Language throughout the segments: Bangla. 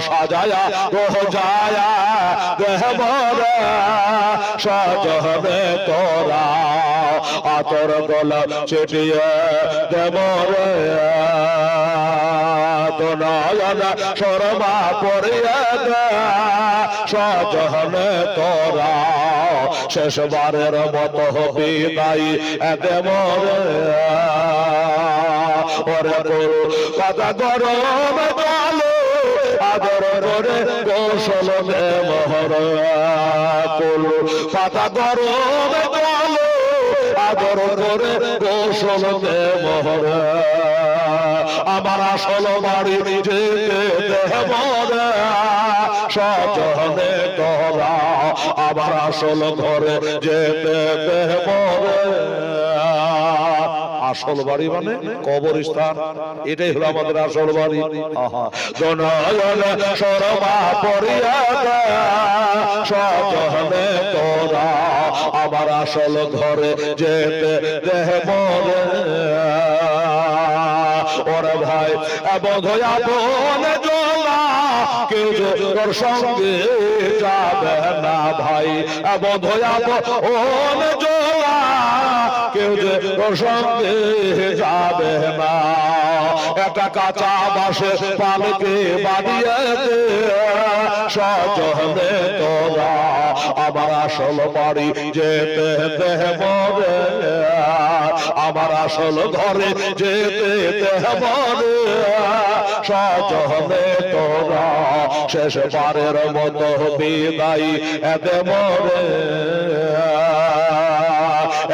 সাজায়া, গোজায়া, দেহবরে সজহবে তোরা। আতর গোলাপ ছিটিয়ে দেবরে। নয়ন সরমা পড়িয়ে দে সজহনে তোরা। শেষবারের মতো বিদায় দেবরে। ওরে করু কথা গরম আদর করে কৌশল দে মোহর করু কথা গরম কালো আদর করে কৌশল মোহর আমার আসল বাড়ি যেতে দেবরে সজনে তোরা আবার আসল ঘরে যেতে দেবরে আসল বাড়ি মানে কবরস্থান। এটাই হলো আমাদের আসল বাড়ি। আহা। সরমা তোরা আবার আসল ঘরে যেতে দেহ মরে ওরে ভাই বোধয়া বোন জোলা কেউ তোর সঙ্গে যাবে না ভাই। বোধয়া বোন জোলা। তোর যাবে না, একটা কাঁচা বাসে পালকে বানিয়ে সজনে তোরা, আমার আসল বাড়ি যেতে মরে আমার আসল ঘরে যেতে মরে সজনে তোরা শেষ বারের মতো বিদায় এতে মরে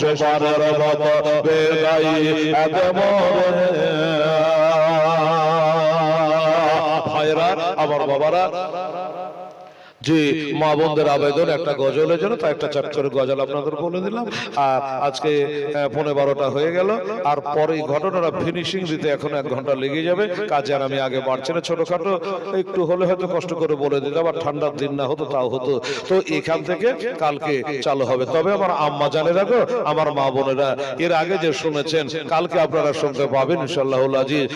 শেষ বারের মতো বেদাই এতে ভাইরা আমার বাবারা যে মা বোনদের আবেদন একটা গজলের জন্য তা একটা চাট করে গজল আপনাদের বলে দিলাম। আর আজকে আহ, পৌনে বারোটা হয়ে গেল আর পরে ঘটনাটা ফিনিশিং দিতে এখন এক ঘণ্টা লেগে যাবে। কাজে আর আমি আগে বাড়ছি না ছোটখাটো একটু হলে হয়তো কষ্ট করে বলে দিতাম আর ঠান্ডার দিন না হতো তাও হতো। তো এখান থেকে কালকে চালু হবে। তবে আমার আম্মা জানে রাখো আমার মা বোনেরা এর আগে যে শুনেছেন কালকে আপনারা শুনতে পাবেন ইনশাল্লাহ আজিজ।